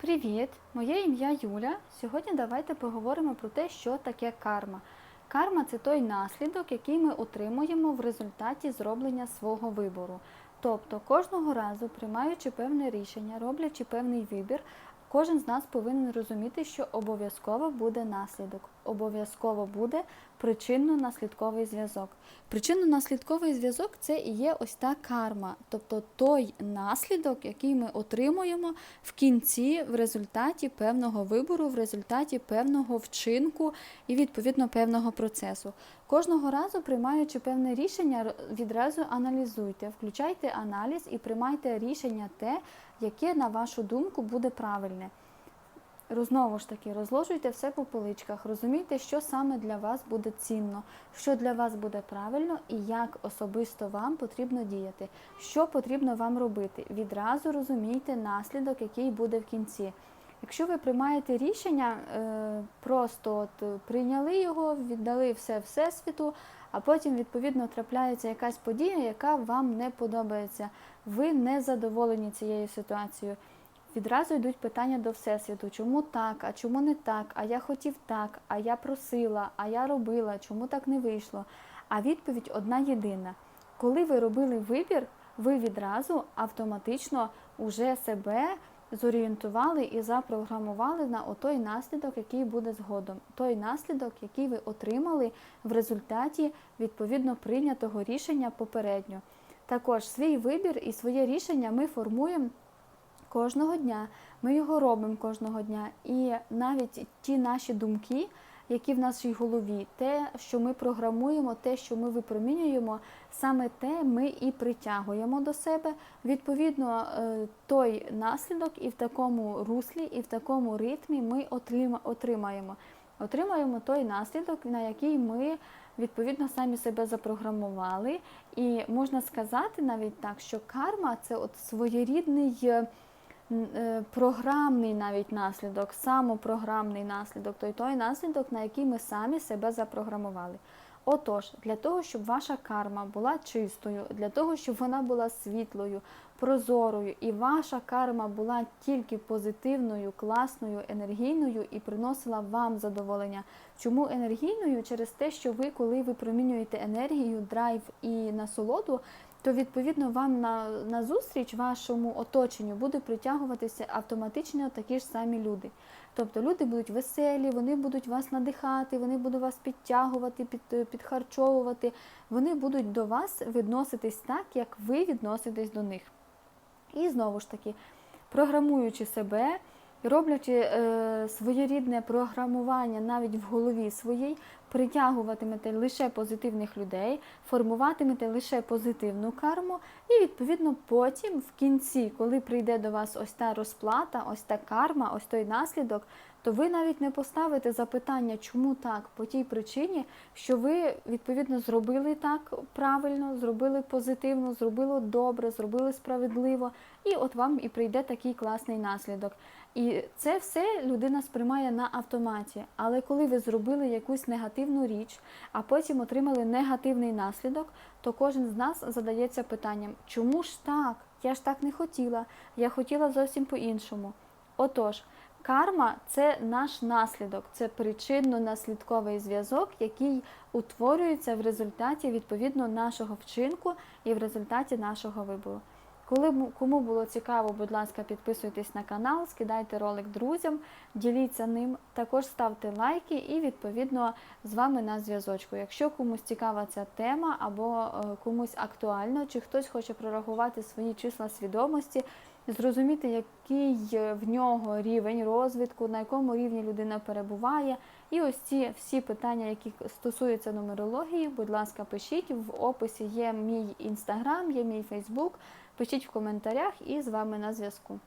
Привіт! Моє ім'я Юля. Сьогодні давайте поговоримо про те, що таке карма. Карма це той наслідок, який ми отримуємо в результаті зроблення свого вибору. Тобто кожного разу, приймаючи певне рішення, роблячи певний вибір, кожен з нас повинен розуміти, що обов'язково буде наслідок, обов'язково буде причинно-наслідковий зв'язок. Причинно-наслідковий зв'язок це і є ось та карма, тобто той наслідок, який ми отримуємо в кінці в результаті певного вибору, в результаті певного вчинку і відповідно певного процесу. Кожного разу, приймаючи певне рішення, відразу аналізуйте, включайте аналіз і приймайте рішення те, яке, на вашу думку, буде правильне. Знову ж таки, розложуйте все по поличках, розумійте, що саме для вас буде цінно, що для вас буде правильно і як особисто вам потрібно діяти, що потрібно вам робити. Відразу розумійте наслідок, який буде в кінці. Якщо ви приймаєте рішення, е, просто от е, прийняли його, віддали все всесвіту, а потім відповідно трапляється якась подія, яка вам не подобається. Ви не задоволені цією ситуацією. Відразу йдуть питання до Всесвіту, чому так, а чому не так, а я хотів так, а я просила, а я робила, чому так не вийшло. А відповідь одна єдина. Коли ви робили вибір, ви відразу автоматично уже себе зорієнтували і запрограмували на отой наслідок, який буде згодом. Той наслідок, який ви отримали в результаті відповідно прийнятого рішення попередньо. Також свій вибір і своє рішення ми формуємо кожного дня. Ми його робимо кожного дня. І навіть ті наші думки, які в нашій голові, те, що ми програмуємо, те, що ми випромінюємо, саме те ми і притягуємо до себе. Відповідно, е, той наслідок і в такому руслі, і в такому ритмі ми отримаємо. Отримаємо той наслідок, на який ми відповідно самі себе запрограмували. І можна сказати навіть так, що карма це от своєрідний. Е, програмний навіть наслідок, самопрограмний наслідок, той той наслідок, на який ми самі себе запрограмували. Отож, для того, щоб ваша карма була чистою, для того, щоб вона була світлою, прозорою, і ваша карма була тільки позитивною, класною, енергійною і приносила вам задоволення. Чому енергійною? Через те, що ви, коли ви промінюєте енергію, драйв і насолоду, то відповідно вам на, на зустріч вашому оточенню буде притягуватися автоматично такі ж самі люди. Тобто люди будуть веселі, вони будуть вас надихати, вони будуть вас підтягувати, під, підхарчовувати, вони будуть до вас відноситись так, як ви відноситесь до них. І знову ж таки, програмуючи себе, роблячи е, своєрідне програмування навіть в голові своїй, притягуватимете лише позитивних людей, формуватимете лише позитивну карму, і відповідно потім, в кінці, коли прийде до вас ось та розплата, ось та карма, ось той наслідок, то ви навіть не поставите запитання, чому так, по тій причині, що ви відповідно зробили так правильно, зробили позитивно, зробили добре, зробили справедливо, і от вам і прийде такий класний наслідок. І це все людина сприймає на автоматі. Але коли ви зробили якусь негативну річ, а потім отримали негативний наслідок, то кожен з нас задається питанням, чому ж так? Я ж так не хотіла, я хотіла зовсім по-іншому. Отож, карма це наш наслідок, це причинно-наслідковий зв'язок, який утворюється в результаті відповідно нашого вчинку і в результаті нашого вибору. Коли кому було цікаво, будь ласка, підписуйтесь на канал, скидайте ролик друзям, діліться ним, також ставте лайки і відповідно з вами на зв'язочку. Якщо комусь цікава ця тема або е, комусь актуально, чи хтось хоче прорахувати свої числа свідомості, зрозуміти, який е, в нього рівень розвитку, на якому рівні людина перебуває. І ось ці всі питання, які стосуються нумерології, будь ласка, пишіть. В описі є мій інстаграм, є мій Фейсбук. Пишіть в коментарях і з вами на зв'язку.